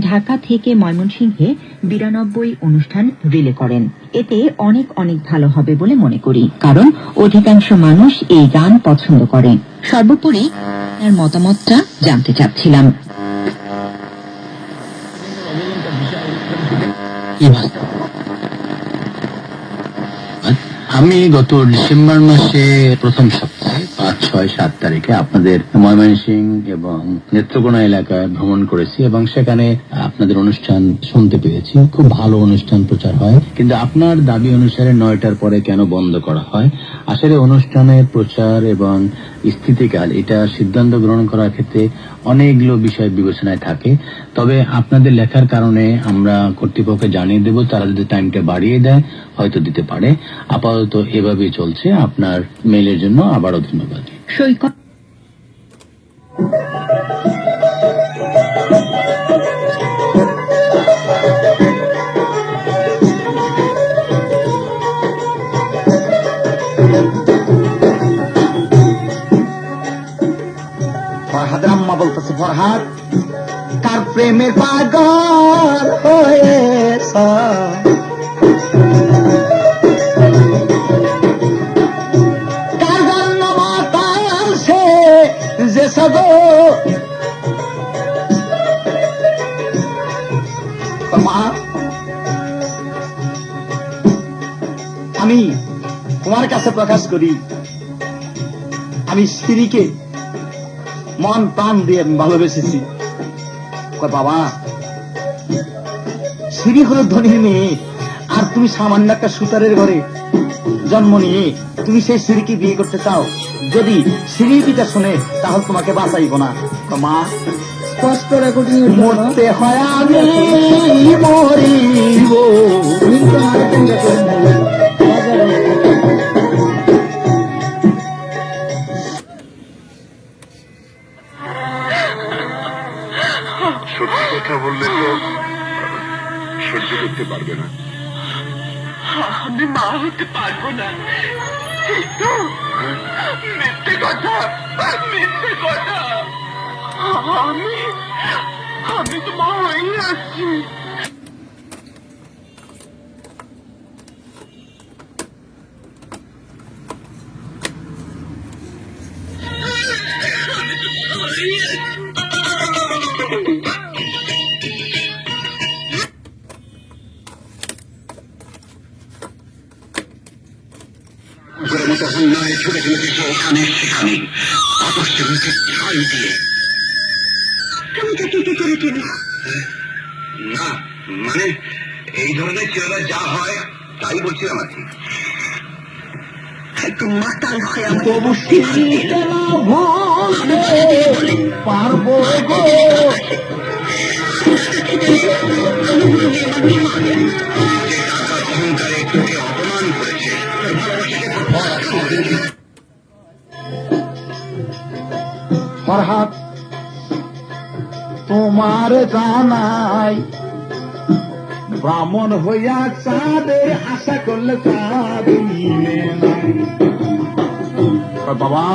ঢাকা থেকে ময়মনসিংহে বিরানব্বই অনুষ্ঠান রিলে করেন। এতে অনেক অনেক ভালো হবে বলে মনে করি, কারণ অধিকাংশ মানুষ এই গান পছন্দ করে। সর্বোপরি আপনার মতামতটা জানতে চাচ্ছিলাম। আমি গত ডিসেম্বর মাসে প্রথম সপ্তাহে পাঁচ, ছয়, সাত তারিখে আপনাদের ময়মনসিং এবং নেত্রকোনা এলাকায় ভ্রমণ করেছি এবং সেখানে আপনাদের অনুষ্ঠান শুনতে পেয়েছি। খুব ভালো অনুষ্ঠান প্রচার হয়। কিন্তু আপনার দাবি অনুসারে নয়টার পরে কেন বন্ধ করা হয়? আসলে অনুষ্ঠানের প্রচার এবং স্থিতিকাল, এটা সিদ্ধান্ত গ্রহণ করার ক্ষেত্রে অনেকগুলো বিষয় বিবেচনায় থাকে। তবে আপনাদের লেখার কারণে আমরা কর্তৃপক্ষকে জানিয়ে দেব, তারা যদি টাইমটা বাড়িয়ে দেয়, হয়তো দিতে পারে। আপাতত এভাবেই চলছে। আপনার মেলের জন্য আবারও ধন্যবাদ। সৈকত। ফরহাদের আম্মা বলতেছে ফরহাদ কার প্রেমের পাগল হয়েছ। মা। আমি তোমার কাছে প্রকাশ করি, আমি স্ত্রীকে মন প্রাণ দিয়ে ভালোবেসেছি। বাবা সিঁড়ি হলো ধনীর মেয়ে, আর তুমি সামান্য একটা সুতারের ঘরে জন্ম নিয়ে তুমি সেই সিঁড়িকে বিয়ে করতে চাও। যদি সিঁড়ি পিতা শুনে, তাহলে তোমাকে বাঁচাইব না। মা স্পষ্ট রেকর্ডিং মরতে হয় আমি মরিব। সত্যি কথা বললে তো সহ্য করতে পারবে না। আমি মা হতে পারব না। মিথ্যে কথা মিথ্যে কথা। আমি আমি তো মা হয়েই আসছি কুকুরের মতো অন্যায় ছুটে চলেছে এখানে সেখানে মুখে ছাই দিয়ে। তুমি তো কিছু করে না মানে এই ধরনের ছেলেরা যা হয় তাই বলছিলাম আর কি মাতাল হয়ে পারব অপমান করেছে ফরহাদ তোমার জানাই। ব্রাহ্মণ হইয়া চাঁদের আশা করলে চাঁদ। বাবা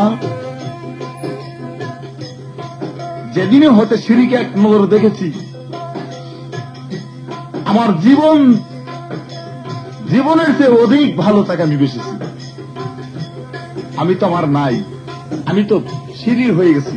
যেদিনে হতে সিঁড়িকে এক নজর দেখেছি, আমার জীবন, জীবনের চেয়ে অধিক ভালো তাকে আমি বেসেছি। আমি তো আমার নাই, আমি তো সিঁড়ির হয়ে গেছি।